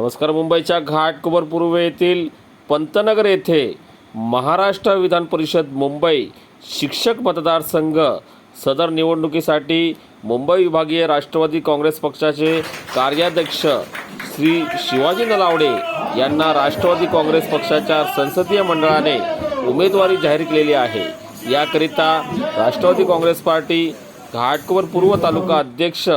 नमस्कार मुंबईच्या घाटकोपर पूर्व येथील पंतनगर येथे महाराष्ट्र विधान परिषद मुंबई शिक्षक मतदारसंघ सदर निवडणुकीसाठी मुंबई विभागीय राष्ट्रवादी काँग्रेस पक्षाचे कार्याध्यक्ष श्री शिवाजी नलावडे यांना राष्ट्रवादी काँग्रेस पक्षाच्या संसदीय मंडळाने उमेदवारी जाहीर केलेली आहे. याकरिता राष्ट्रवादी काँग्रेस पार्टी घाटकोपर पूर्व तालुका अध्यक्ष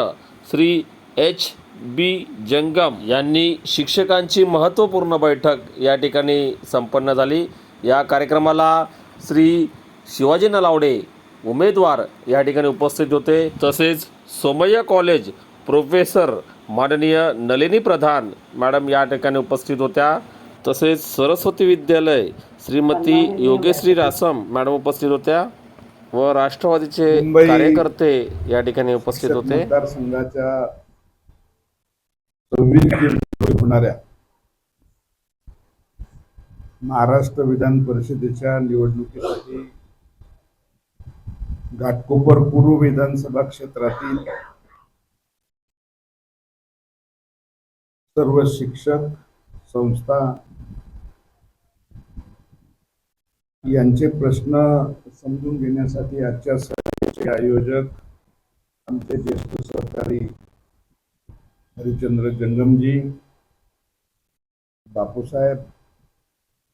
श्री एच. बी. जंगम यांनी शिक्षकांची महत्त्वपूर्ण बैठक या ठिकाणी संपन्न झाली. या कार्यक्रमाला श्री शिवाजी नलावडे उमेदवार या ठिकाणी उपस्थित होते. तसेच सोमय्या कॉलेज प्रोफेसर माननीय नलिनी प्रधान मॅडम या ठिकाणी उपस्थित होत्या. तसेच सरस्वती विद्यालय श्रीमती योगेश्री रासम मॅडम उपस्थित होत्या व राष्ट्रवादीचे कार्यकर्ते या ठिकाणी उपस्थित होते. मतदारसंघाच्या होणाऱ्या महाराष्ट्र विधान परिषदेच्या निवडणुकीसाठी घाटकोपर पूर्व विधानसभा क्षेत्रातील सर्व शिक्षक संस्था यांचे प्रश्न समजून घेण्यासाठी आजच्या सभेचे आयोजक आमचे ज्येष्ठ सहकारी हरिश्चंद्र जंगमजी बापूसाहेब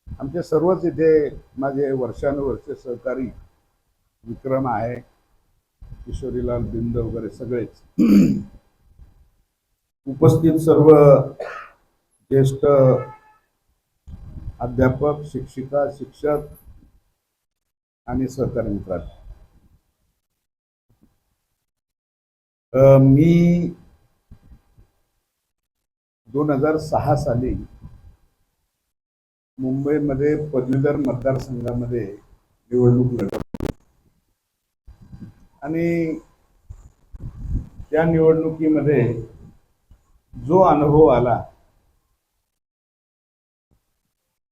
आमचे सर्वच इथे माझे वर्षानुवर्षे सहकारी विक्रम आहे किशोरीलाल बिंद वगैरे सगळेच. उपस्थित सर्व ज्येष्ठ अध्यापक शिक्षिका शिक्षक आणि सहकारी मित्रांनो. मी दोन हजार सहा साली मुंबईमध्ये पदवीधर मतदारसंघामध्ये निवडणूक लढवली. आणि त्या निवडणुकीमध्ये जो अनुभव आला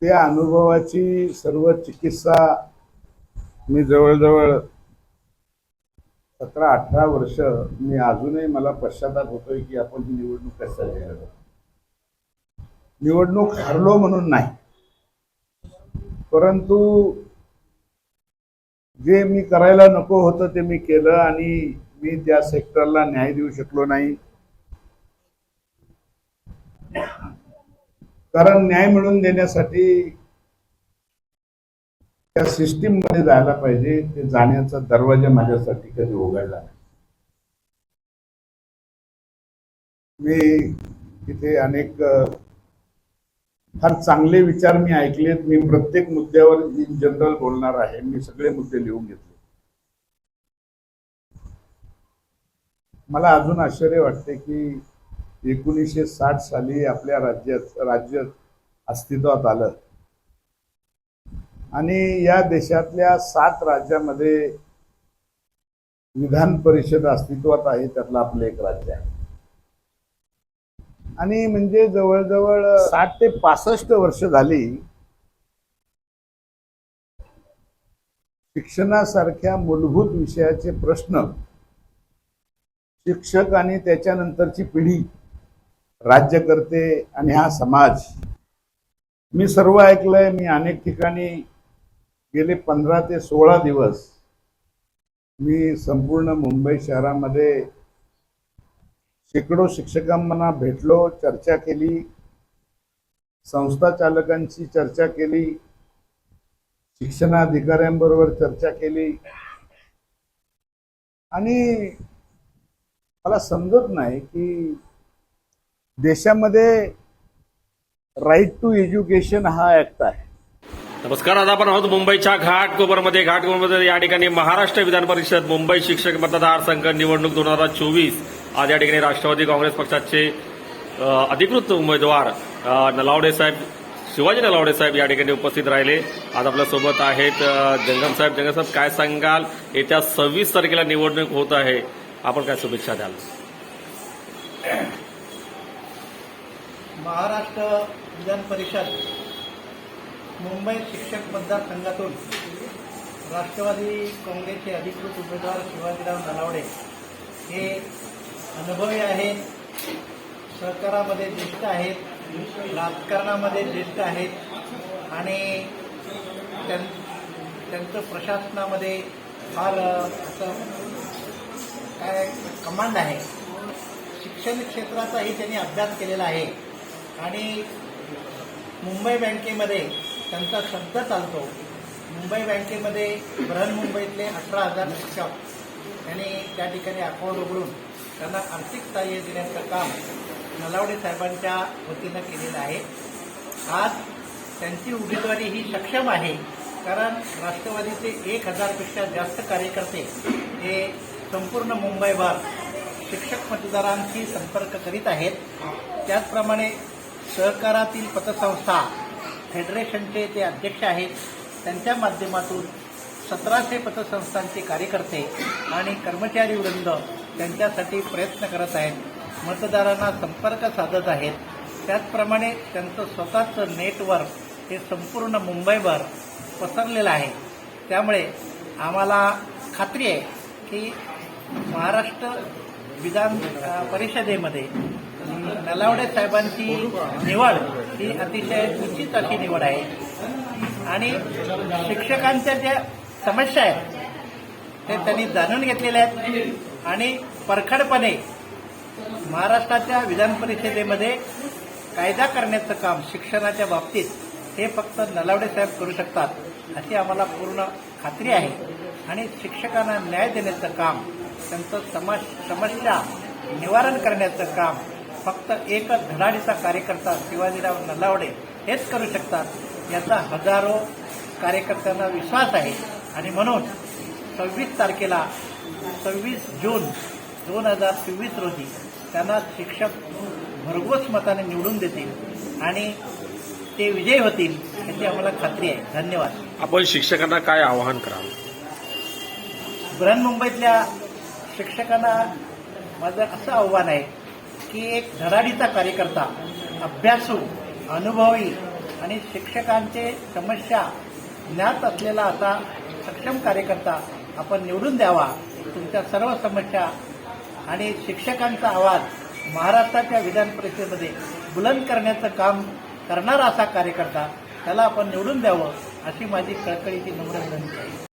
त्या अनुभवाची सर्व चिकित्सा मी जवळजवळ सतरा अठरा वर्ष मी अजूनही मला पश्चाताप होतोय की आपण ही निवडणूक कशासाठी निवडणूक हरलो म्हणून नाही. परंतु जे मी करायला नको होतं ते मी केलं आणि मी त्या सेक्टरला न्याय देऊ शकलो नाही. कारण न्याय मिळवून देण्यासाठी त्या सिस्टीममध्ये जायला पाहिजे ते जाण्याचा दरवाजा माझ्यासाठी कधी उघडला नाही. मी तिथे अनेक फार चांगले विचार मी ऐकलेत. मी प्रत्येक मुद्द्यावर इन जनरल बोलणार आहे. मी सगळे मुद्दे लिहून घेतले. मला अजून आश्चर्य वाटते की एकोणीसशे साठ साली आपल्या राज्यात राज्य अस्तित्वात आलं. आणि या देशातल्या सात राज्यामध्ये विधान परिषद अस्तित्वात आहे त्यातलं आपलं एक राज्य आहे. आणि म्हणजे जवळजवळ साठ ते पासष्ट वर्ष झाली शिक्षणासारख्या मूलभूत विषयाचे प्रश्न शिक्षक आणि त्याच्यानंतरची पिढी राज्यकर्ते आणि हा समाज. मी सर्व ऐकलंय मी अनेक ठिकाणी गेले पंधरा ते सोळा दिवस मी संपूर्ण मुंबई शहरामध्ये शेकडो शिक्षकांना भेटलो चर्चा केली. संस्था चालकांची चर्चा केली. शिक्षणाधिकाऱ्यांबरोबर चर्चा केली. आणि मला समजत नाही की देशामध्ये राईट टू एज्युकेशन हा ऍक्ट आहे. नमस्कार आज आपण आहोत मुंबईच्या घाटकोपरमध्ये. घाटकोपरमध्ये या ठिकाणी महाराष्ट्र विधान परिषद मुंबई शिक्षक मतदारसंघ निवडणूक दोन हजार चोवीस आज या ठिकाणी राष्ट्रवादी काँग्रेस पक्षाचे अधिकृत उमेदवार नलावडे साहेब शिवाजी नलावडे साहेब या ठिकाणी उपस्थित राहिले. आज आपल्यासोबत आहेत जंगम साहेब. जंगम साहेब काय सांगाल? येत्या सव्वीस तारखेला निवडणूक होत आहे. आपण काय शुभेच्छा द्याल? महाराष्ट्र विधान परिषद मुंबई शिक्षक मतदारसंघातून राष्ट्रवादी काँग्रेसचे अधिकृत उमेदवार शिवाजीराव नलावडे हे अनुभवी आहेत सहकारामध्ये ज्येष्ठ आहेत. राजकारणामध्ये ज्येष्ठ आहेत. आणि त्यां त्यांचं प्रशासनामध्ये फार असं काय कमांड आहे. शिक्षण क्षेत्राचाही त्यांनी अभ्यास केलेला आहे. आणि मुंबई बँकेमध्ये त्यांचा शब्द चालतो. मुंबई बँकेमध्ये बृहन्मुंबईतले अठरा हजार शिक्षक. त्यांनी त्या ठिकाणी अकाउंट उघडून त्यांना आर्थिक सहाय्य देण्याचं काम नलावडे साहेबांच्या वतीनं केलेलं आहे. आज त्यांची उमेदवारी ही सक्षम आहे कारण राष्ट्रवादीचे एक हजारपेक्षा जास्त कार्यकर्ते हे संपूर्ण मुंबईभर शिक्षक मतदारांशी संपर्क करीत आहेत. त्याचप्रमाणे सहकारातील पतसंस्था फेडरेशनचे ते अध्यक्ष आहेत. त्यांच्या माध्यमातून सतराशे पतसंस्थांचे कार्यकर्ते आणि कर्मचारी वृंद त्यांच्यासाठी प्रयत्न करत आहेत. मतदारांना संपर्क साधत आहेत. त्याचप्रमाणे त्यांचं स्वतःचं नेटवर्क हे संपूर्ण मुंबईभर पसरलेलं आहे. त्यामुळे आम्हाला खात्री आहे की महाराष्ट्र विधान परिषदेमध्ये नलावडे साहेबांची निवड ही अतिशय उचित अशी निवड आहे. आणि शिक्षकांच्या ज्या समस्या आहेत ते त्यांनी जाणून घेतलेल्या आहेत. आणि परखडपणे महाराष्ट्राच्या विधान परिषदेमध्ये कायदा करण्याचं काम शिक्षणाच्या बाबतीत हे फक्त नलावडे साहेब करू शकतात अशी आम्हाला पूर्ण खात्री आहे. आणि शिक्षकांना न्याय देण्याचं काम त्यांचं समाज समस्या निवारण करण्याचं काम फक्त एकच धडाडीचा कार्यकर्ता शिवाजीराव नलावडे हेच करू शकतात याचा हजारो कार्यकर्त्यांना विश्वास आहे. आणि म्हणून सव्वीस तारखेला सव्वीस जून दोन हजार चोवीस रोजी त्यांना शिक्षक भरघोस मताने निवडून देतील आणि ते विजयी होतील याची आम्हाला खात्री आहे. धन्यवाद. आपण शिक्षकांना काय आवाहन कराल? बृहन्मुंबईतल्या शिक्षकांना माझं असं आव्हान आहे की एक धडाडीचा कार्यकर्ता अभ्यासू अनुभवी आणि शिक्षकांचे समस्या ज्ञात असलेला असा सक्षम कार्यकर्ता आपण निवडून द्यावा. तुमच्या सर्व समस्या आणि शिक्षकांचा आवाज महाराष्ट्राच्या विधान परिषदेमध्ये बुलंद करण्याचं काम करणारा असा कार्यकर्ता त्याला आपण निवडून द्यावं अशी माझी कळकळीची नम्र विनंती आहे.